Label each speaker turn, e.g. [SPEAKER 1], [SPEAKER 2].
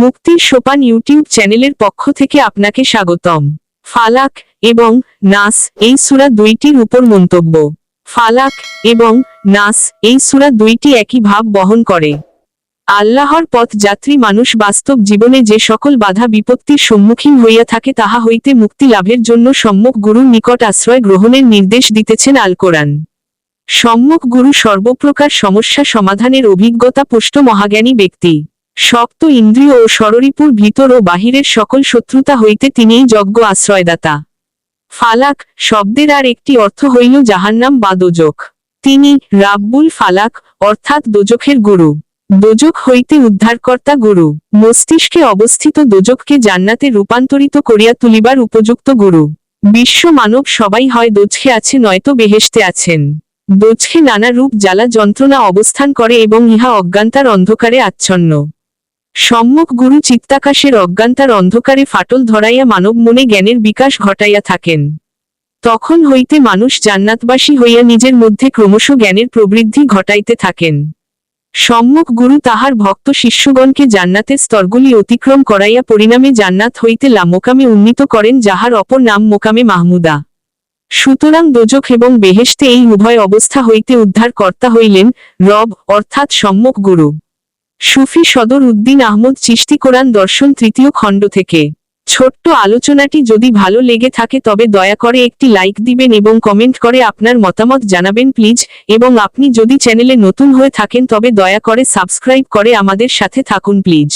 [SPEAKER 1] মুক্তির সোপান ইউটিউব চ্যানেলের পক্ষ থেকে আপনাকে স্বাগতম। ফালাক এবং নাস এই সুরা দুইটির উপর মন্তব্য। ফালাক এবং নাস এই সুরা দুইটি একই ভাব বহন করে। আল্লাহর পথ যাত্রী মানুষ বাস্তব জীবনে যে সকল বাধা বিপত্তির সম্মুখীন হইয়া থাকে তাহা হইতে মুক্তি লাভের জন্য সম্মুখ গুরুর নিকট আশ্রয় গ্রহণের নির্দেশ দিতেছেন আল কোরআন। সম্মুখ গুরু সর্বপ্রকার সমস্যা সমাধানের অভিজ্ঞতা পুষ্ট মহাজ্ঞানী ব্যক্তি। সপ্ত ইন্দ্রিয় ও সররিপুর ভিতর ও বাহিরের সকল শত্রুতা হইতে তিনিই যজ্ঞ আশ্রয়দাতা। ফালাক শব্দের আর একটি অর্থ হইল জাহান্নাম বা দোজক। তিনি রাব্বুল ফালাক অর্থাৎ দোজখের গুরু। দোজক হইতে উদ্ধারকর্তা গুরু। মস্তিষ্কে অবস্থিত দোজককে জান্নাতে রূপান্তরিত করিয়া তুলিবার উপযুক্ত গুরু। বিশ্ব মানব সবাই হয় দোজখে আছে, নয়তো বেহেশতে আছেন। দোজখে নানা রূপ, জ্বালা, যন্ত্রণা অবস্থান করে এবং ইহা অজ্ঞানতার অন্ধকারে আচ্ছন্ন। সম্মুখ গুরু চিত্তাকাশের অজ্ঞানতার অন্ধকারে ফাটল ধরাইয়া মানব মনে জ্ঞানের বিকাশ ঘটাইয়া থাকেন। তখন হইতে মানুষ জান্নাতবাসী হইয়া নিজের মধ্যে ক্রমশ জ্ঞানের প্রবৃদ্ধি ঘটাইতে থাকেন। সম্মুখ গুরু তাহার ভক্ত শিষ্যগণকে জান্নাতের স্তরগুলি অতিক্রম করাইয়া পরিণামে জান্নাত হইতে লামোকামে উন্নীত করেন যাহার অপর নাম মোকামে মাহমুদা। সুতরাং দোজক এবং বেহেশতে এই উভয় অবস্থা হইতে উদ্ধার কর্তা হইলেন রব, অর্থাৎ সম্মুখ গুরু। সুফি সদর উদ্দিন আহমদ চিশতি কোরআন দর্শন তৃতীয় খণ্ড থেকে। ছোট্ট আলোচনাটি যদি ভালো লেগে থাকে তবে দয়া করে একটি লাইক দিবেন এবং কমেন্ট করে আপনার মতামত জানাবেন প্লিজ, এবং আপনি যদি চ্যানেলে নতুন হয়ে থাকেন তবে দয়া করে সাবস্ক্রাইব করে আমাদের সাথে থাকুন প্লিজ।